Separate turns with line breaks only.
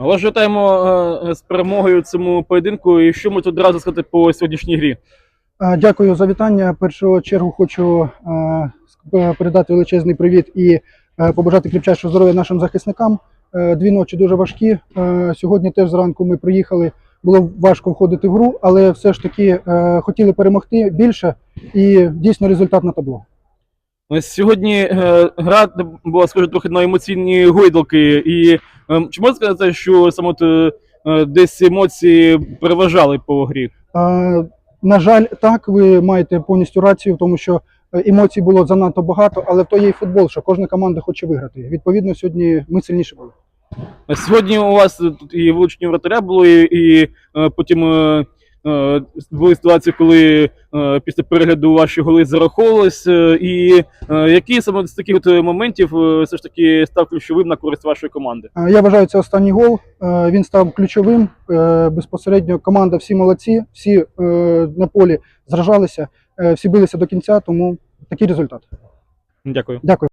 Вас вітаємо е, з перемогою цьому поєдинку. І що можете одразу сказати по сьогоднішній грі?
Дякую за вітання. В першу чергу хочу е, е, передати величезний привіт і побажати кріпчайшого здоров'я нашим захисникам. Дві ночі дуже важкі. Сьогодні теж зранку ми приїхали. Було важко входити в гру, але все ж таки хотіли перемогти більше і дійсно результат на табло.
Сьогодні гра була схожа трохи на емоційні гойдалки. І чи можна сказати, що саме от, е, е, десь емоції переважали по грі?
На жаль, так ви маєте повністю рацію, тому що е, емоцій було занадто багато, але в то є і футбол, що кожна команда хоче виграти. Відповідно, сьогодні ми сильніше були.
Сьогодні у вас тут і влучні вратаря було, і, і потім були ситуації, коли е, після перегляду ваші голи зараховувались. Е, і е, які саме з таких от моментів е, все ж таки став ключовим на користь вашої команди?
Е, Я вважаю, це останній гол. Е, Він став ключовим. Е, Безпосередньо команда всі молодці, всі е, на полі зражалися, е, всі билися до кінця, тому такий результат.
Дякую.
Дякую.